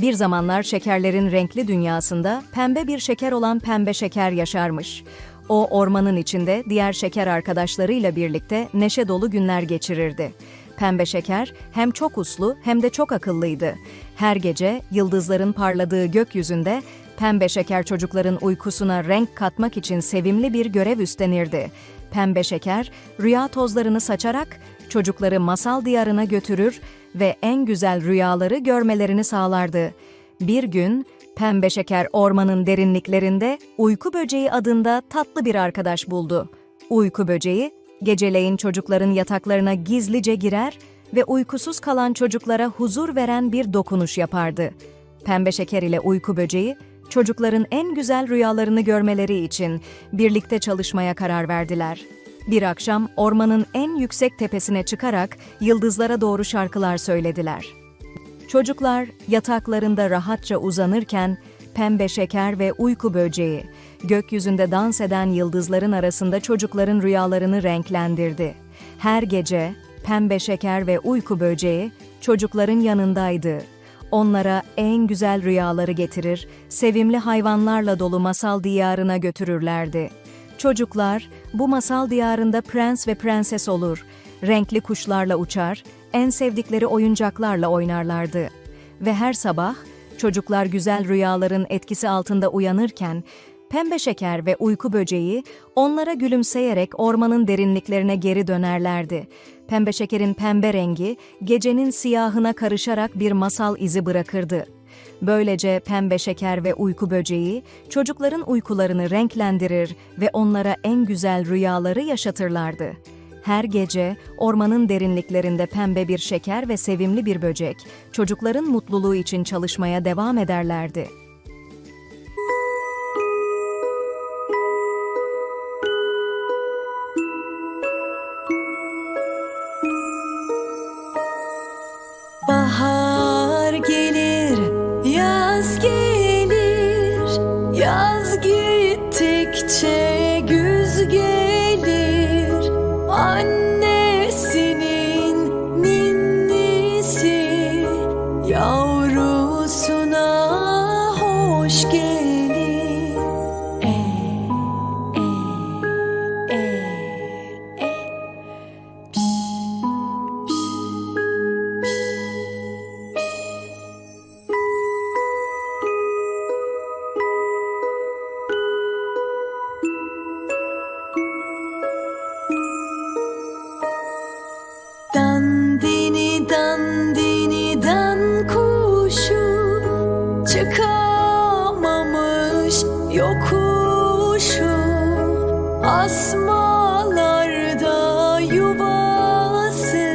Bir zamanlar şekerlerin renkli dünyasında pembe bir şeker olan pembe şeker yaşarmış. O ormanın içinde diğer şeker arkadaşlarıyla birlikte neşe dolu günler geçirirdi. Pembe şeker hem çok uslu hem de çok akıllıydı. Her gece yıldızların parladığı gökyüzünde pembe şeker çocukların uykusuna renk katmak için sevimli bir görev üstlenirdi. Pembe şeker rüya tozlarını saçarak çocukları masal diyarına götürür ve en güzel rüyaları görmelerini sağlardı. Bir gün pembe şeker ormanın derinliklerinde uyku böceği adında tatlı bir arkadaş buldu. Uyku böceği geceleyin çocukların yataklarına gizlice girer ve uykusuz kalan çocuklara huzur veren bir dokunuş yapardı. Pembe şeker ile uyku böceği çocukların en güzel rüyalarını görmeleri için birlikte çalışmaya karar verdiler. Bir akşam ormanın en yüksek tepesine çıkarak yıldızlara doğru şarkılar söylediler. Çocuklar yataklarında rahatça uzanırken pembe şeker ve uyku böceği gökyüzünde dans eden yıldızların arasında çocukların rüyalarını renklendirdi. Her gece pembe şeker ve uyku böceği çocukların yanındaydı. Onlara en güzel rüyaları getirir, sevimli hayvanlarla dolu masal diyarına götürürlerdi. Çocuklar bu masal diyarında prens ve prenses olur, renkli kuşlarla uçar, en sevdikleri oyuncaklarla oynarlardı. Ve her sabah çocuklar güzel rüyaların etkisi altında uyanırken pembe şeker ve uyku böceği onlara gülümseyerek ormanın derinliklerine geri dönerlerdi. Pembe şekerin pembe rengi gecenin siyahına karışarak bir masal izi bırakırdı. Böylece pembe şeker ve uyku böceği çocukların uykularını renklendirir ve onlara en güzel rüyaları yaşatırlardı. Her gece ormanın derinliklerinde pembe bir şeker ve sevimli bir böcek çocukların mutluluğu için çalışmaya devam ederlerdi. Yaz gittikçe güz gelir. Annesinin ninnisi yavrusuna çıkamamış yokuşu asmalarda yuvası.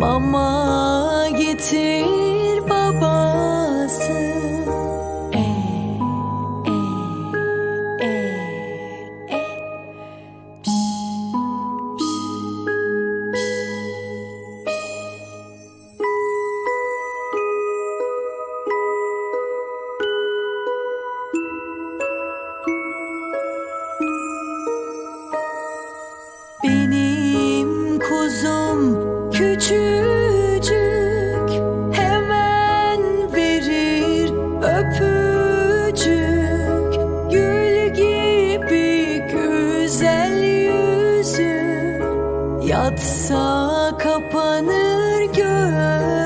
Mama getir babası yatsa kapanır gözü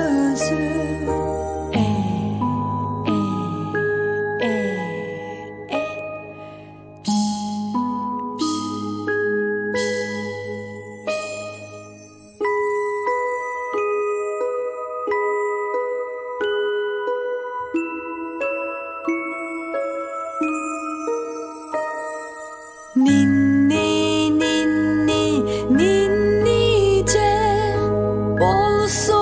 olsun.